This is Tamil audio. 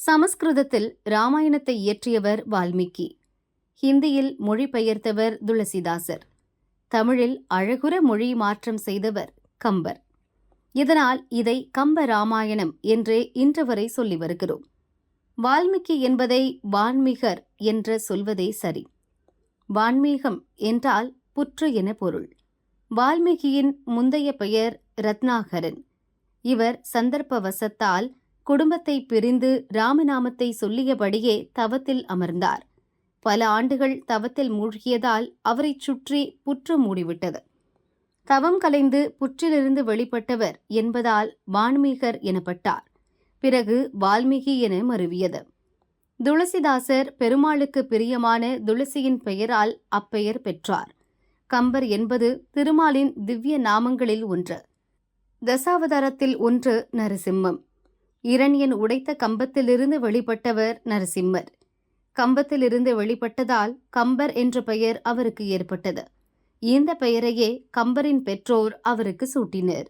சமஸ்கிருதத்தில் ராமாயணத்தை இயற்றியவர் வால்மீகி. ஹிந்தியில் மொழிபெயர்த்தவர் துளசிதாசர். தமிழில் அழகுற மொழி மாற்றம் செய்தவர் கம்பர். இதனால் இதை கம்ப ராமாயணம் என்றே இன்று வரை சொல்லி வருகிறோம். வால்மீகி என்பதை வான்மீகர் என்று சொல்வதே சரி. வான்மீகம் என்றால் புற்று என பொருள். வால்மீகியின் முந்தைய பெயர் ரத்னாகரன். இவர் சந்தர்ப்பவசத்தால் குடும்பத்தை பிரிந்து ராமநாமத்தை சொல்லியபடியே தவத்தில் அமர்ந்தார். பல ஆண்டுகள் தவத்தில் மூழ்கியதால் அவரைச் சுற்றி புற்று மூடிவிட்டது. தவம் கலைந்து புற்றிலிருந்து வெளிப்பட்டவர் என்பதால் வான்மீகர் எனப்பட்டார். பிறகு வால்மீகி என மருவியது. துளசிதாசர் பெருமாளுக்கு பிரியமான துளசியின் பெயரால் அப்பெயர் பெற்றார். கம்பர் என்பது திருமாலின் திவ்ய நாமங்களில் ஒன்று. தசாவதாரத்தில் ஒன்று நரசிம்மம். இரணியன் உடைத்த கம்பத்திலிருந்து வெளிப்பட்டவர் நரசிம்மர். கம்பத்திலிருந்து வெளிப்பட்டதால் கம்பர் என்ற பெயர் அவருக்கு ஏற்பட்டது. இந்த பெயரையே கம்பரின் பெற்றோர் அவருக்கு சூட்டினர்.